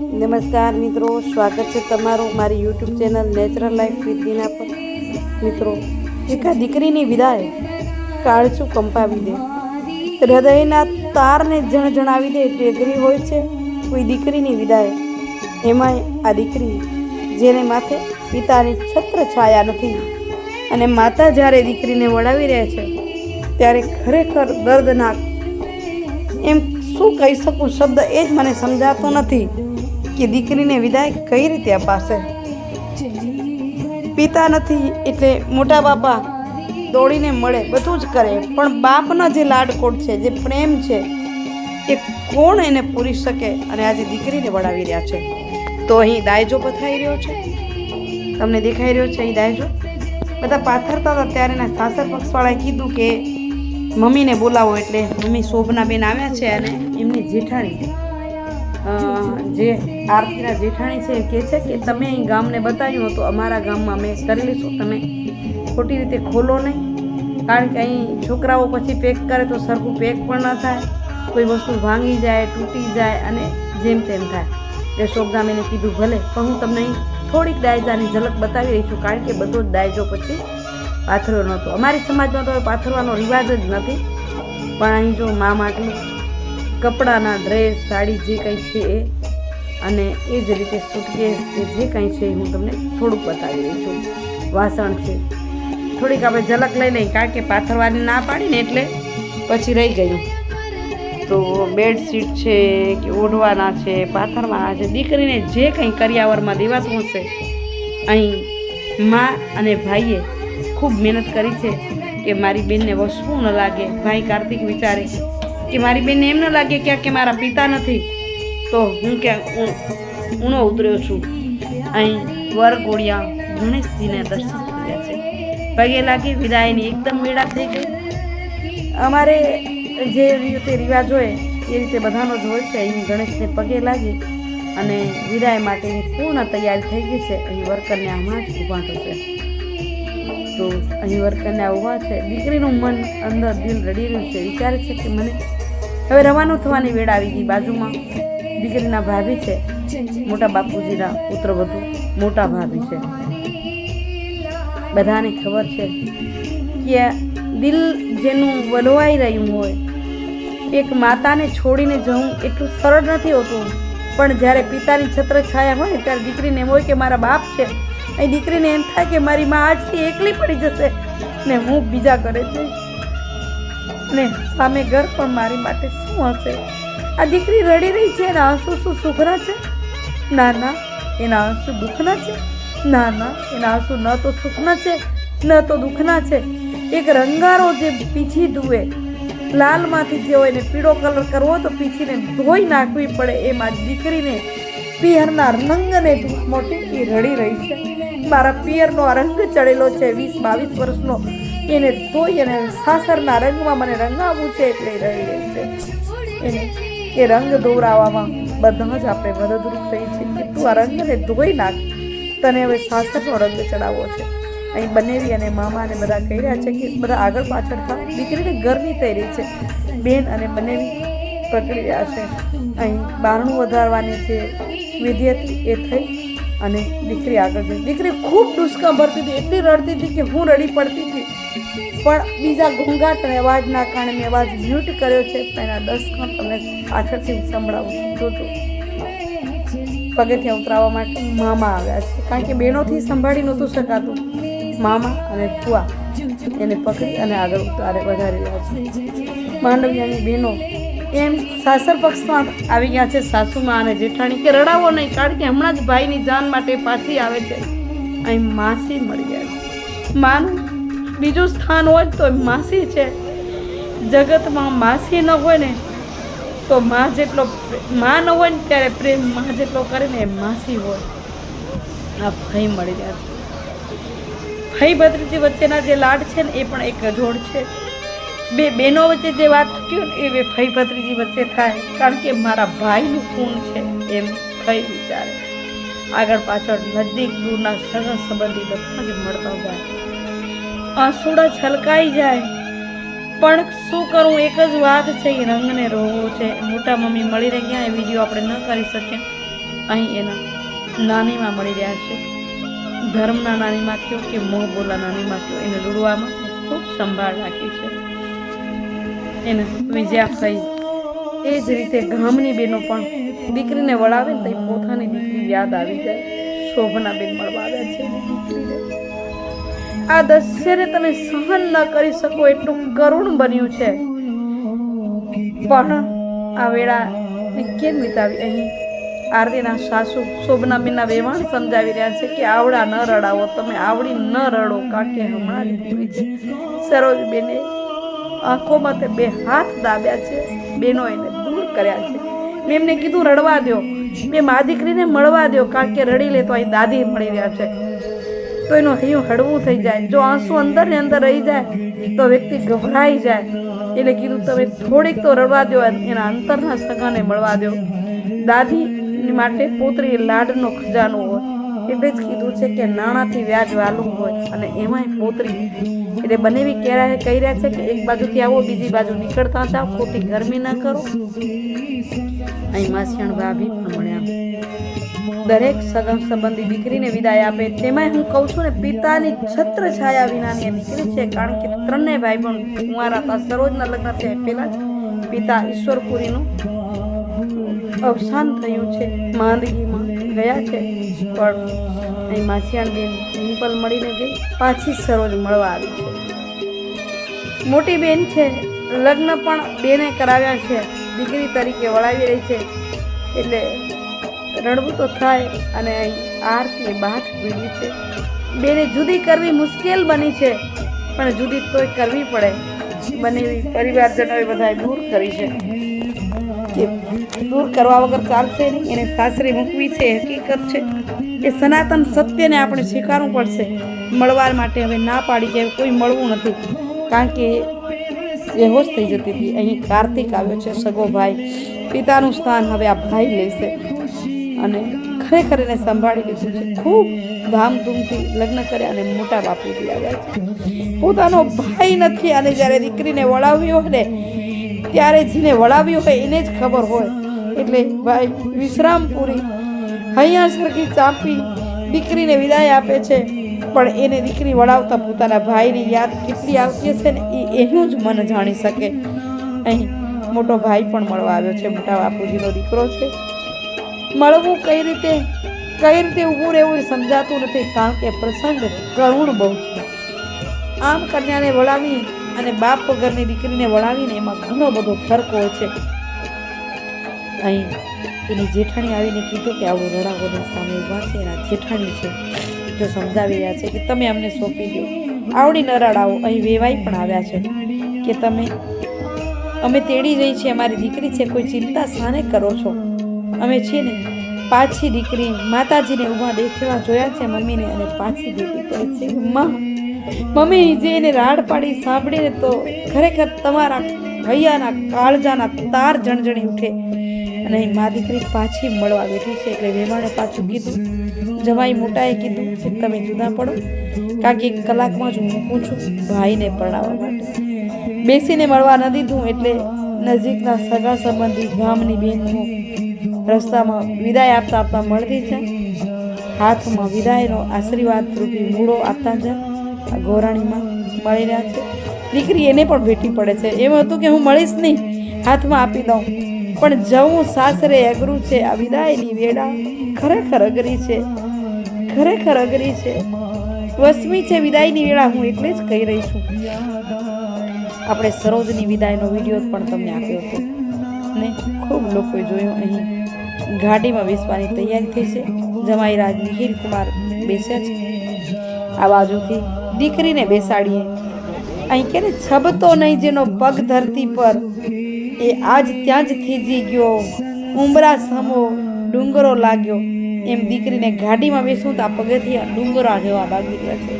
નમસ્કાર મિત્રો, સ્વાગત છે તમારું મારી YouTube channel natural life with પર. મિત્રો, એકા દીકરીની વિદાય કાળજું કંપાવી દે. હૃદયના તારને જણજણાવી દે ટેગરી હોય છે કોઈ દીકરીની વિદાય. એમાં આ દીકરી જેને માથે પિતાની છત્ર છાયા નથી અને માતા જ્યારે દીકરીને વળાવી રહે છે, ત્યારે ખરેખર દર્દનાક. એમ શું કહી શકું? શબ્દ એ જ મને સમજાતો નથી. કે દીકરીને વિદાય કઈ રીતે અપાશે? પિતા નથી એટલે મોટા બાપા દોડીને મળે, બધું જ કરે. પણ બાપના જે લાડકોટ છે, જે પ્રેમ છે, એ કોણ એને પૂરી શકે અને આજે દીકરીને વળાવી રહ્યા છે? તો અહીં દાયજો પથરાઈ રહ્યો છે? તમને દેખાઈ રહ્યો છે અહીં દાયજો? બધા પાથરતા હતા ત્યારે એના સાસર પક્ષવાળાએ કીધું કે, મમ્મીને બોલાવો. એટલે મમ્મી શોભનાબેન આવ્યા છે અને એમની જેઠાણી જે આરતીના જેઠાણી છે એ કહે છે કે તમે અહીં ગામને બતાવ્યું હતું, અમારા ગામમાં મેં કરી લઈશું તમે ખોટી રીતે ખોલો નહીં. કારણ કે અહીં છોકરાઓ પછી પેક કરે તો સરખું પેક પણ ન થાય. કોઈ વસ્તુ ભાંગી જાય, તૂટી જાય અને જેમ તેમ થાય. એટલે શોભનાબેને કીધું, ભલે, પણ હું તમને અહીં થોડીક ડાયજાની ઝલક બતાવી રહી છું, કારણ કે બધો જ ડાયજો પછી પાથરો નહોતો. અમારી સમાજમાં તો પાથરવાનો રિવાજ જ નથી. પણ અહીં જો મા માટલું કપડાના ડ્રેસ સાડી જે કંઈ છે એ. અને એ જ રીતે સુટકેસ કે જે કંઈ છે એ હું તમને થોડુંક બતાવી રહી છું. વાસણ છે. થોડીક આપણે ઝલક લઈ લઈએ, કારણ કે પાથરવાની ના પાડી ને એટલે પછી રહી ગયું. તો બેડશીટ છે કે ઓઢવાના છે, પાથરવાના છે, દીકરીને જે કંઈ કરિયાવરમાં દેવાતું હશે, અહીં મા અને ભાઈએ ખૂબ મહેનત કરી છે કે મારી બેનને વસવું ન લાગે. ભાઈ કાર્તિક વિચારે કે મારી બેનને એમ ન લાગે ક્યાંક કે મારા પિતા નથી, તો હું ક્યાંક ઊણો ઉતર્યો છું. અહીં વર ગોળિયા ગણેશજીને દર્શન કર્યા છે. પગે લાગી વિદાયની એકદમ મેળા થઈ ગઈ. અમારે જે રીતે રિવાજ હોય, એ રીતે બધાનો જ હોય છે. અહીં ગણેશને પગે લાગી અને વિદાય માટેની પૂર્ણ તૈયારી થઈ ગઈ છે. અહીં વરકન્યા હમણાં જ ઊભા થશે. તો અહીં વરકન્યા ઊભા છે. દીકરીનું મન અંદર દિલ રડી રહ્યું છે. વિચારે છે કે મને હવે રવાનું થવાની વેળ આવી ગઈ બાજુમાં. દીકરીના ભાભી છે. મોટા બાપુજીના પુત્ર વધુ મોટા ભાભી છે. બધાને ખબર છે કે દિલ જેનું વલવાઈ રહ્યું હોય, એક માતાને છોડીને જવું એટલું સરળ નથી હોતું. પણ જ્યારે પિતાની છત્ર છાયા હોય ત્યારે દીકરીને એમ હોય કે મારા બાપ છે. અહીં દીકરીને એમ થાય કે મારી મા આજથી એકલી પડી જશે ને હું બીજા ઘરે જઈશ. ને સામે ઘર પણ મારી માટે શું હશે? આ દીકરી રડી રહી છે, એના આંસુ શું સુખના છે? ના ના, એના આંસુ દુઃખના છે. ના ના, એના આંસુ ન તો સુખના છે, ન તો દુઃખના છે. એક રંગારો જે પીછી ધુએ લાલમાંથી જે હોય એને પીળો કલર કરવો તો પીછીને ધોઈ નાખવી પડે એમાં દીકરીને પિયરના રંગને મોટી એ રડી રહી છે. મારા પિયરનો આ રંગ ચડેલો છે, વીસ બાવીસ વર્ષનો એને ધોઈ અને સાસરના રંગમાં મને રંગાવવું છે એટલે રહી છે. એને એ રંગ દોરાવવામાં બધા જ આપણે મદદરૂપ થઈ છે કે તું આ રંગને ધોઈ નાખ. તને હવે સાસરનો રંગ ચડાવવો છે. અહીં બનેવી અને મામા અને બધા કહી રહ્યા છે કે બધા આગળ પાછળ થાય દીકરીને ગરમી થઈ રહી છે. બેન અને બનેવી પકડી રહ્યા છે. અહીં બારણું વધારવાની જે વિધિ હતી એ થઈ અને દીકરી આગળ જઈ. દીકરી ખૂબ દુષ્કા ભરતી હતી. એટલી રડતી હતી કે હું રડી પડતી હતી. પણ બીજા ઘોંઘાટ અને અવાજના કારણે મેં અવાજ મ્યુટ કર્યો છે. એના દસમાં તમને પાછળથી સંભળાવું જોજો. પગેથી ઉતરાવવા માટે મામા આવ્યા છે. કારણ કે બહેનોથી સંભાળી નહોતું શકાતું. મામા અને ફુવા એને પકડી અને આગળ ઉતારે વધારી રહ્યા છે. માંડવિયાની બહેનો એમ સાસર પક્ષમાં આવી ગયા છે. સાસુમાં અને જેઠાણી કે રડાવો નહીં, કારણ કે હમણાં જ ભાઈની જાન માટે પાછી આવે છે. અહીં માસી મળી ગયા છે. માનું બીજું સ્થાન હોય તો માસી છે. જગતમાં માસી ન હોય ને તો માં જેટલો માં ન હોય ને ત્યારે પ્રેમમાં જેટલો કરે ને એ માસી હોય. આ ભાઈ મળી રહ્યા છે. ભાઈ ભત્રીજી વચ્ચેના જે લાડ છે ને એ પણ એક જોડ છે. બે બહેનો વચ્ચે જે વાત થયું ને એ ભાઈ ભત્રીજી વચ્ચે થાય. કારણ કે મારા ભાઈનું ખૂન છે એમ ભાઈ વિચારે. આગળ પાછળ નજદીક દૂરના સરસ સંબંધી બધા જ મળતા જાય. આંસુડા છલકાઈ જાય. પણ શું કરું? એક જ વાત છે કે રંગને રોવો છે. મોટા મમ્મી મળી રહ્યા એ વીડિયો આપણે ન કરી શકીએ? અહીં એના નાનીમાં મળી રહ્યા છે. ધર્મના નાનીમાં કયો કે મોહ બોલા નાનીમાં કયો એને રૂડવામાં ખૂબ સંભાળ રાખી છે. એને વિજયા થઈ એ જ રીતે ગામની બહેનો પણ દીકરીને વળાવે ને તો પોતાની દીકરી યાદ આવી જાય. શોભના બેન મળવા આવ્યા છે. એની દીકરીને આ દસ્યને તમે સહન ન કરી શકો, એટલું કરુણ બન્યું છે. પણ આ વેળા કેમ વિતાવી? અહીં આરતીના સાસુ શોભનાબેનના વેવાણ સમજાવી રહ્યા છે કે આવડા ન રડાવો, તમે આવડી ન રડો, કાકે હમણાં જ છે. સરોજબેને આંખોમાં તે બે હાથ દાબ્યા છે, બેનો એને દૂર કર્યા છે. મેં એમને કીધું, રડવા દો મેં મા દીકરીને મળવા દો કારણ કે રડી લે તો અહીં દાદી મળી રહ્યા છે. તો એનું હૈયું હળવું થઈ જાય. જો આંસુ અંદર ને અંદર રહી જાય, તો વ્યક્તિ ગભરાઈ જાય. એટલે કીધું, તમે થોડીક તો રડવા દો એના અંતરના સગાને મળવા દો દાદી માટે પોતરી લાડનો ખજાનો હોય. એટલે જ કીધું છે કે નાણાંથી વ્યાજ વાલું હોય અને એમાંય પોતરી. એટલે બંનેવી કેરા કહી રહ્યા છે કે એક બાજુથી આવો, બીજી બાજુ નીકળતા જાઓ. ખોટી ગરમી ના કરો. અહીં માસિયાણ ભાભી પણ મળ્યા દરેક સગા સંબંધી દીકરીને વિદાય આપે. તેમાં હું કહું છું ને, પિતાની છત્ર છાયા વિનાની દીકરી છે, કારણ કે ત્રણેય ભાઈ પણ કુંવારા હતા. સરોજના લગ્ન થયા પહેલાં જ પિતા ઈશ્વરપુરીનું અવસાન થયું છે, માંદગીમાં ગયા છે. પણ અહીં માસિયાણ બેન ડિમ્પલ મળીને ગઈ, પાછી સરોજ મળવા આવી છે. મોટી બેન છે, લગ્ન પણ બેને કરાવ્યા છે. દીકરી તરીકે વળાવી રહી છે. એટલે રડવું તો થાય અને અહીં આરતીએ બાથ પીડી છે. બેને જુદી કરવી મુશ્કેલ બની છે, પણ જુદી તોય કરવી પડે. બને પરિવારજનોએ બધાએ દૂર કરી છે. દૂર કરવા વગર ચાલશે નહીં, એને સાસરે મૂકવી છે, હકીકત છે એ સનાતન સત્યને આપણે સ્વીકારવું પડશે. મળવા માટે હવે ના પાડી કે કોઈ મળવું નથી. કારણ કે બેહોશ થઈ જતી હતી. અહીં કાર્તિક આવ્યો છે, સગો ભાઈ. પિતાનું સ્થાન હવે આ ભાઈ લેશે. અને ખરેખર એને સંભાળી લીધું છે. ખૂબ ધામધૂમથી લગ્ન કર્યા અને મોટા બાપુજી આવ્યા છે. પોતાનો ભાઈ નથી અને જ્યારે દીકરીને વળાવ્યો હોય ને, ત્યારે જેને વળાવ્યો હોય એને જ ખબર હોય. એટલે ભાઈ વિશ્રામપુરી હૈયા સરખી ચાંપી દીકરીને વિદાય આપે છે, પણ એને દીકરી વળાવતા પોતાના ભાઈની યાદ કેટલી આવતી હશે ને, એ એનું જ મન જાણી શકે. અહીં મોટો ભાઈ પણ મળવા આવ્યો છે, મોટા બાપુજીનો દીકરો છે. મળવું કઈ રીતે? કઈ રીતે ઊભું રહેવું સમજાતું નથી, કારણ કે પ્રસંગ કરુણ બહુ છે. આમ કન્યાને વળાવી અને બાપ વગરની દીકરીને વળાવીને એમાં ઘણો બધો ફરક હોય છે. અહીં એની જેઠાણી આવીને કીધું કે આવું રડાવોની સામે ઊભા છે, એના જેઠાણી છે, જો સમજાવી રહ્યા છે કે તમે અમને સોંપી દો. આવડી ન રડાવો અહીં વેવાઈ પણ આવ્યા છે કે તમે, અમે તેડી જઈ છે અમારી દીકરી છે, કોઈ ચિંતા શાને કરો છો? અમે છે ને પાછી દીકરી માતાજીને ઊભા દેખેવા જોયા છે મમ્મીને અને પાછી દીકરી કહે છે, મમ્મી જે એને રાડ પાડી સાંભળીને તો ખરેખર તમારા ભૈયાના કાળજાના તાર જણજણી ઉઠે. અને મા દીકરી પાછી મળવા બેઠી છે એટલે વેમાણે પાછું કીધું, જમાઈ મોટાએ કીધું કે તમે જુદા પડો કારણ કે એક કલાકમાં જ હું મૂકું છું ભાઈને પરણાવવા માટે. બેસીને મળવા ન દીધું એટલે નજીકના સગા સંબંધી ગામની બહેનનો રસ્તામાં વિદાય આપતા આપતા મળતી છે. હાથમાં વિદાયનો આશીર્વાદ રૂપી મૂળો આપતા છે. આ ગોરાણીમાં મળી રહ્યા છે. દીકરી એને પણ ભેટી પડે છે. એમ હતું કે હું મળીશ નહીં. હાથમાં આપી દઉં. પણ જવું સાસરે અઘરું છે. આ વિદાયની વેળા ખરેખર અઘરી છે. ખરેખર અઘરી છે. વસમી છે વિદાયની વેળા. હું એટલે જ કહી રહી છું. આપણે સરોજની વિદાયનો વીડિયો પણ તમને આપ્યો હતો. અને ખૂબ લોકોએ જોયો. અહીં ઘાટીમાં બેસવાની તૈયારી થઈ છે. જમાઈ રાજ નિખિલ કુમાર બેસ્યા છે આ બાજુથી. દીકરીને બેસાડીએ. અહીં કે છબતો નહીં જેનો પગ ધરતી પર. એ આજ ત્યાં જ થીજી ગયો. ઉમરા સમો ડુંગરો લાગ્યો. એમ દીકરીને ગાડીમાં બેસવું તો આ પગેથી ડુંગરા જેવા લાગી ગયા છે.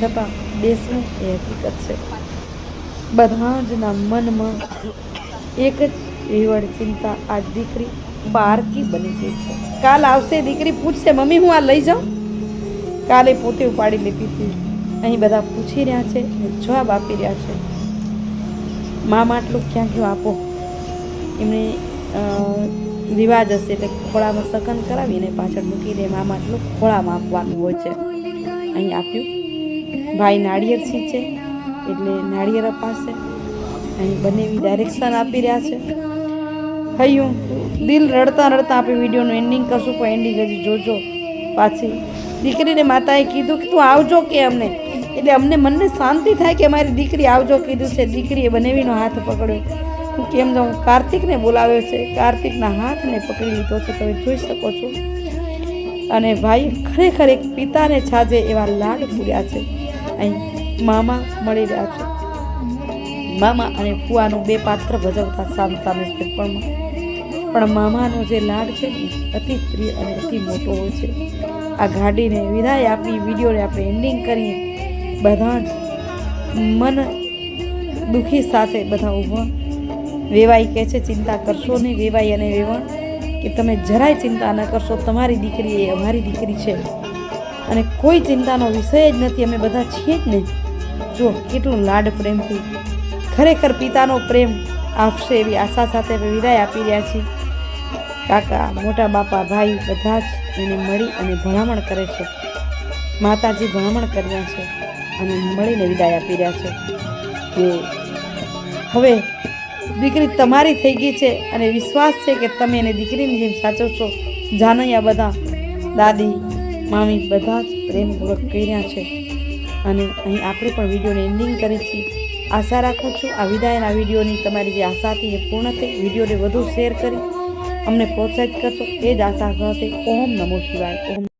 છતાં બેસવું એ હકીકત છે. બધા જના મનમાં એક જ વિવડ ચિંતા આજ દીકરી બારકી બની ગઈ છે? કાલ આવશે દીકરી, પૂછશે, મમ્મી, હું આ લઈ જાઉં? કાલે પોતે ઉપાડી લીધી હતી. અહીં બધા પૂછી રહ્યા છે જવાબ આપી રહ્યા છે. મા માટલું ક્યાં ગયું? આપો. એમણે રિવાજ હશે એટલે ખોળામાં સગન કરાવીને પાછળ મૂકી દે. મામા એટલું ખોળામાં આપવાનું હોય છે. અહીં આપ્યું. ભાઈ, નાળિયેર છે એટલે નાળિયેર અપાશે. અહીં બંને એવી ડાયરેક્શન આપી રહ્યા છે. હૈયું. દિલ રડતા રડતા આપણે વિડીયોનું એન્ડિંગ કરશું, પણ એન્ડિંગ હજી જોજો પાછી. દીકરીને માતાએ કીધું કે તું આવજો કે અમને. એટલે અમને મનને શાંતિ થાય કે મારી દીકરી આવજો કીધું છે. દીકરીએ બનેવીનો હાથ પકડ્યો. હું કેમ જાઉં? કાર્તિકને બોલાવ્યો છે. કાર્તિકના હાથને પકડી લીધો છે. તમે જોઈ શકો છો. અને ભાઈ ખરેખર એક પિતાને છાજે એવા લાડ પૂર્યા છે. અહીં મામા મળી રહ્યા છે. મામા અને ફુવાનું બે પાત્ર ભજવતા સામ સામે છે. પણ પણ મામાનો જે લાડ છે ને, અતિ પ્રિય અને અતિ મોટો હોય છે. આ ગાડીને વિદાય આપી, વિડીયોને આપણે એન્ડિંગ કરીએ. બધા જ મન દુઃખી સાથે બધા ઊભા. વેવાઈ કહે છે, ચિંતા કરશો નહીં, વેવાઈ અને વેવણ, કે તમે જરાય ચિંતા ન કરશો. તમારી દીકરી એ અમારી દીકરી છે. અને કોઈ ચિંતાનો વિષય જ નથી. અમે બધા છીએ જ ને. જો, કેટલું લાડ પ્રેમથી ખરેખર પિતાનો પ્રેમ આપશે એવી આશા સાથે વિદાય આપી રહ્યા છીએ. કાકા, મોટા બાપા, ભાઈ બધા જ એને મળી અને ભલામણ કરે છે. માતાજી ભલામણ કર્યા છે અને મળીને વિદાય આપી રહ્યા છે કે હવે દીકરી તમારી થઈ ગઈ છે અને વિશ્વાસ છે કે તમે એને દીકરીની જેમ સાચવશો જાનૈયા બધા, દાદી, મામી બધા જ પ્રેમપૂર્વક કર્યા છે. અને અહીં આપણે પણ વિડીયોને એન્ડિંગ કરી છીએ. આશા રાખું છું આ વિદાયના વિડીયોની તમારી જે આશા હતી એ પૂર્ણ થઈ. વિડીયોને વધુ શેર કરી અમને પ્રોત્સાહિત કરશો. એ જ આશા સાથે ઓમ નમો શિવાય. ઓમ